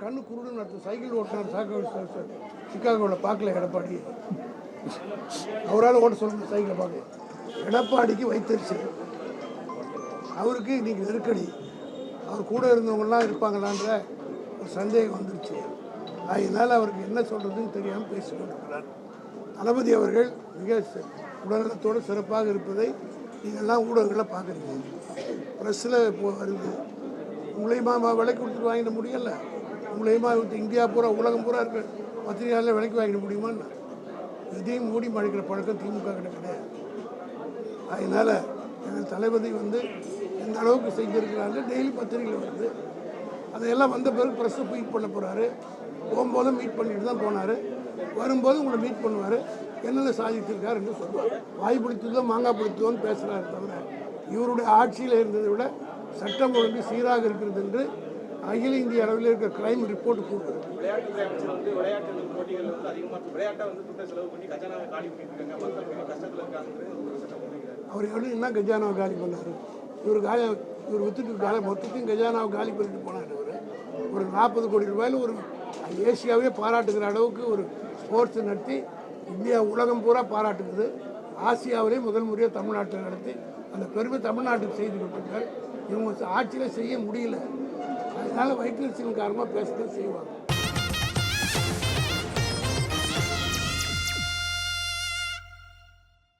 கண்ணு குருடுன்னு அர்த்தம் cycle ஓட்டினார் choco சிக்காகோவில் பார்க்கல எடப்பாடி. அவரால் ஓட்ட சொல்ல சைக்கிளை பார்க்க எடப்பாடிக்கு வைத்தறிச்சு அவருக்கு இன்றைக்கி நெருக்கடி. அவர் கூட இருந்தவங்கலாம் இருப்பாங்களான்ற ஒரு சந்தேகம் வந்துருச்சு. அதனால் அவருக்கு என்ன சொல்கிறதுன்னு தெரியாமல் பேசி கொண்டிருக்கிறார் தளபதி அவர்கள் மிக உடல்நலத்தோடு சிறப்பாக இருப்பதை நீங்கள்லாம் ஊடகங்களில் பார்க்குறீங்க. ப்ரெஸ்ஸில் இப்போ வருது. உங்களையும் மா விலை கொடுத்துட்டு வாங்கிட முடியல. மூலயமா இந்தியா பூரா உலகம் பூரா இருக்கிற பத்திரிகையாளர் விலைக்கு வாங்கிட முடியுமா இதையும் மூடி மழைக்கிற பழக்கம் திமுக கிடையாது. அதனால் எங்கள் தளபதி வந்து எந்த அளவுக்கு செஞ்சுருக்கிறாங்க டெய்லி பத்திரிகையில் வருது. அதையெல்லாம் வந்த பிறகு ப்ரெஸ்ஸை மீட் பண்ண போகிறாரு போகும்போதும் மீட் பண்ணிட்டு தான் போனார். வரும்போது உங்களை மீட் பண்ணுவார். என்னென்ன சாதித்திருக்காரு என்று சொல்லுவார். வாய் பிடித்ததோ மாங்காய் பிடித்ததோன்னு பேசுகிறாரு தவிர இவருடைய ஆட்சியில் இருந்ததை விட சட்டம் ஒழுங்கு சீராக இருக்கிறது என்று அகில இந்திய அளவில் இருக்கிற கிரைம் ரிப்போர்ட் பண்ணிக்கிறாரு அவர் எப்படி என்ன கஜானாவை காலி பண்ணார்? இவர் காலி இவர் வித்துட்டு காலி மொத்தத்தையும் கஜானாவை காலி பண்ணிட்டு போனார் இவர். ஒரு நாற்பது கோடி ரூபாயில் ஒரு ஏசியாவே பாராட்டுகிற அளவுக்கு ஒரு ஸ்போர்ட்ஸ் நடத்தி இந்தியா உலகம் பூரா பாராட்டுகிறது. ஆசியாவிலே முதல் முறையாக தமிழ்நாட்டில் நடத்தி அந்த பெருமை தமிழ்நாட்டுக்கு செய்து கொடுத்துருக்கார் இவங்க ஆட்சியில் செய்ய முடியல. அதனால வயிற்றுச்சின் காரணமாக பேசதான் செய்வாங்க.